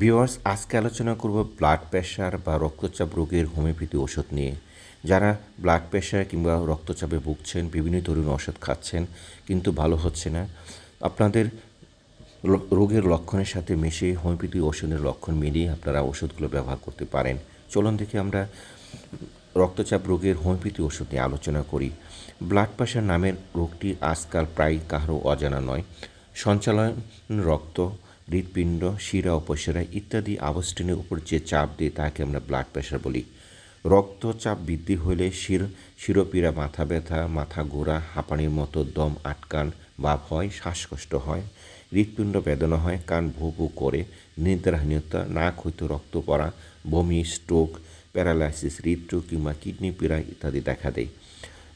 Viewers আজকে আলোচনা করব ব্লাড প্রেশার বা রক্তচাপ রোগের হোমিওপ্যাথি ওষুধ নিয়ে। যারা ব্লাড প্রেশার কিংবা রক্তচাপে ভুগছেন, বিভিন্ন ধরনের ওষুধ খাচ্ছেন, কিন্তু ভালো হচ্ছে না। আপনাদের রোগের লক্ষণের সাথে মিশে হোমিওপ্যাথি ওষুধের লক্ষণ মিলিয়ে আপনারা ওষুধগুলো ব্যবহার করতে পারেন। চলুন দেখি আমরা রক্তচাপ রোগের হোমিওপ্যাথি ওষুধ নিয়ে আলোচনা করি। ব্লাড প্রেশার নামের রোগটি আজকাল প্রায় কারও অজানা নয়। সঞ্চালন রক্ত হৃৎপিণ্ড, শিরা, উপশিরা ইত্যাদি আবস্টনের উপর যে চাপ দিয়ে তাকে আমরা ব্লাড প্রেশার বলি। রক্তচাপ বৃদ্ধি হলে শির, শিরোপীড়া, মাথা ব্যথা, মাথা ঘোরা, হাঁপানির মতো দম আটকান, ভাব হয়, শ্বাসকষ্ট হয়, হৃৎপিণ্ড বেদনা হয়, কান ভু ভু করে, নিদ্রাহীনতা, নাক হইতে রক্ত পড়া, বমি স্ট্রোক প্যারালাইসিস হৃদরোগ কিংবা কিডনি পীড়া ইত্যাদি দেখা দেয়।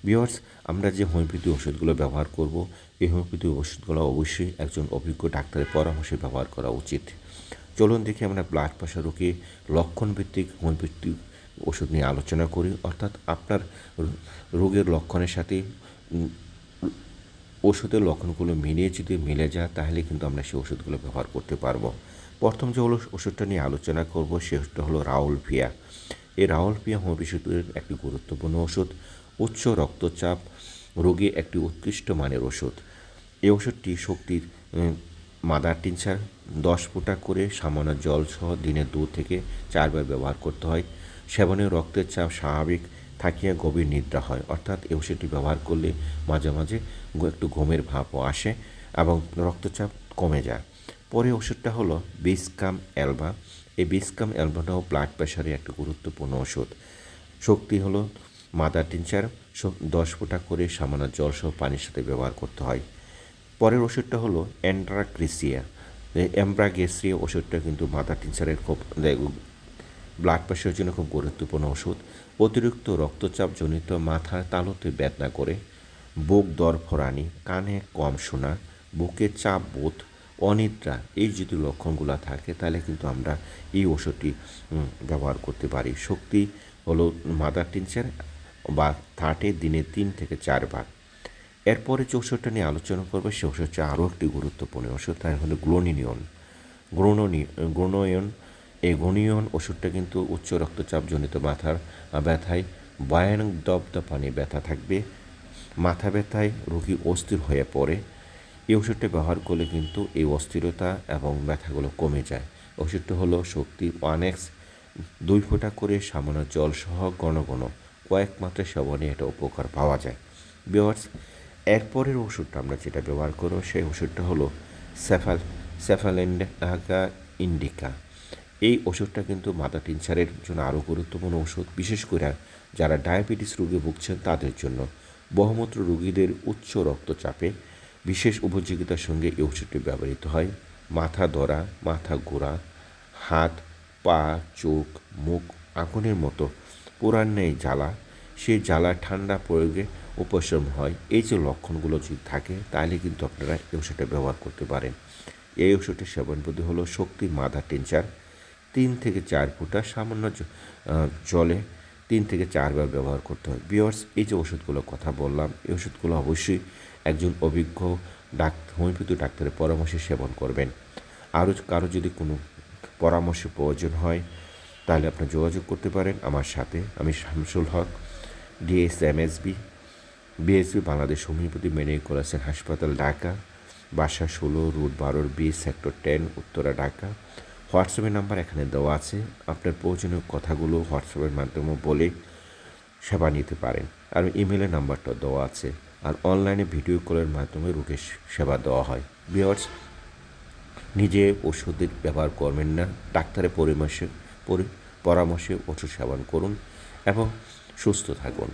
বিয়ার্স আমরা যে হোমিওপ্যাথি ওষুধগুলো ব্যবহার করব, এই হোমিওপ্যাথি ওষুধগুলো অবশ্যই একজন অভিজ্ঞ ডাক্তারের পরামর্শে ব্যবহার করা উচিত। চলুন দেখি আমরা ব্লাড প্রেশার রোগে লক্ষণভিত্তিক হোমিওপ্যাথি ওষুধ নিয়ে আলোচনা করি। অর্থাৎ আপনার রোগের লক্ষণের সাথে ওষুধের লক্ষণগুলো মিলিয়ে যদি মিলে যায়, তাহলে কিন্তু আমরা সেই ওষুধগুলো ব্যবহার করতে পারব। প্রথম যে হলো ওষুধটা নিয়ে আলোচনা করব, সেটা হলো রাউল ফিয়া এই রাউল ফিয়া হোমিওপ্যাথির একটি গুরুত্বপূর্ণ ওষুধ। উচ্চ রক্তচাপ, রোগে একটি উৎকৃষ্ট মানের ওষুধ। এই ওষুধটি শক্তির মাদার টিনচার দশ ফোঁটা করে সামান্য জল সহ দিনে দু থেকে চারবার ব্যবহার করতে হয়। সেবনে রক্তের চাপ স্বাভাবিক থাকিয়া গভীর নিদ্রা হয়। অর্থাৎ এই ওষুধটি ব্যবহার করলে মাঝে মাঝে একটু ঘুমের ভাবও আসে এবং রক্তচাপ কমে যায়। পরে ওষুধটা হলো বিসকাম অ্যালবা। এই বিসকাম অ্যালবাটাও ব্লাড প্রেশারের একটি গুরুত্বপূর্ণ ওষুধ। শক্তি হলো মাদার টিনচার দশ ফোঁটা করে সামান্য জল সহ পানির সাথে ব্যবহার করতে হয়। পরের ওষুধটা হলো অ্যান্ড্রাক্রিসিয়া। অ্যাম্ব্রাগেসিয়া ওষুধটা কিন্তু মাদার টিনচারের খুব ব্লাড প্রেশারের জন্য খুব গুরুত্বপূর্ণ ওষুধ। অতিরিক্ত রক্তচাপজনিত মাথার তালুতে বেদনা করে, বুক দরফরানি কানে কম শোনা, বুকে চাপ বোধ, অনিদ্রা, এই যদি লক্ষণগুলো থাকে তাহলে কিন্তু আমরা এই ওষুধটি ব্যবহার করতে পারি। শক্তি হলো মাদার টিনচার বা থার্টে দিনে তিন থেকে চারবার। এরপরে ওষুধটা নিয়ে আলোচনা করবে সে ওষুধ হচ্ছে আরও একটি গুরুত্বপূর্ণ ওষুধ, তাই হলো গ্লোনিনিয়ন। গ্রোনোনি গ্রোনোয়ন এই গ্রোনিয়ন ওষুধটা কিন্তু উচ্চ রক্তচাপজনিত মাথার ব্যথায়, ভয়ানক দপদপানি ব্যথা থাকবে, মাথা ব্যথায় রোগী অস্থির হয়ে পড়ে। এই ওষুধটা ব্যবহার করলে কিন্তু এই অস্থিরতা এবং ব্যথাগুলো কমে যায়। ওষুধটা হলো শক্তি ওয়ান এক্স, দুই ফোঁটা করে সামান্য জল সহ ঘন ঘন। কয়েক মাত্রা সেবনে এটা উপকার পাওয়া যায়। বিয়ার্স এরপরের ওষুধটা আমরা যেটা ব্যবহার করব, সেই ওষুধটা হলো স্যাফাল স্যাফালেন্ডাকা ইন্ডিকা এই ওষুধটা কিন্তু মাথা টিনচারের জন্য আরও গুরুত্বপূর্ণ ওষুধ। বিশেষ করে যারা ডায়াবেটিস রোগে ভুগছেন, তাদের জন্য বহুমূত্র রোগীদের উচ্চ রক্তচাপে বিশেষ উপযোগিতার সঙ্গে এই ওষুধটি ব্যবহৃত হয়। মাথা ধরা, মাথা ঘোরা, হাত, পা, চোখ, মুখ আগুনের মতো পুরান নেই জ্বালা। সেই জ্বালা ঠান্ডা প্রয়োগে উপশম হয়। এই যে লক্ষণগুলো যদি থাকে, তাহলে কিন্তু আপনারা এই ওষুধটা ব্যবহার করতে পারেন। এই ওষুধের সেবন পদ্ধতি হলো শক্তির মাদার টিনচার। তিন থেকে চার ফুটা সামান্য জলে তিন থেকে চারবার ব্যবহার করতে হয়। বিয়ার্স এই যে ওষুধগুলোর কথা বললাম, এই ওষুধগুলো অবশ্যই একজন অভিজ্ঞ ডাক হোমিওপ্যাথি ডাক্তারের পরামর্শে সেবন করবেন। আরও কারও যদি কোনো পরামর্শ প্রয়োজন হয় তাহলে আপনি যোগাযোগ করতে পারেন আমার সাথে। আমি Shamsul Haque, DSMSB, BSB, Bangladesh homeopathy medical college হাসপাতাল, ঢাকা। বাসা ষোলো, রুট বারোর B, sector ten, Uttara, Dhaka. হোয়াটসঅ্যাপের নাম্বার এখানে দেওয়া আছে। আপনার প্রয়োজনীয় কথাগুলো হোয়াটসঅ্যাপের মাধ্যমে বলে সেবা নিতে পারেন। আর ইমেলের নাম্বারটা দেওয়া আছে। আর অনলাইনে ভিডিও কলের মাধ্যমে রোগের সেবা দেওয়া হয়। বিয়ার্স নিজে ওষুধের ব্যবহার করবেন না। ডাক্তারের পরামর্শে পরি- পরামর্শে ওষুধ সেবন করুন এবং সুস্থ থাকুন।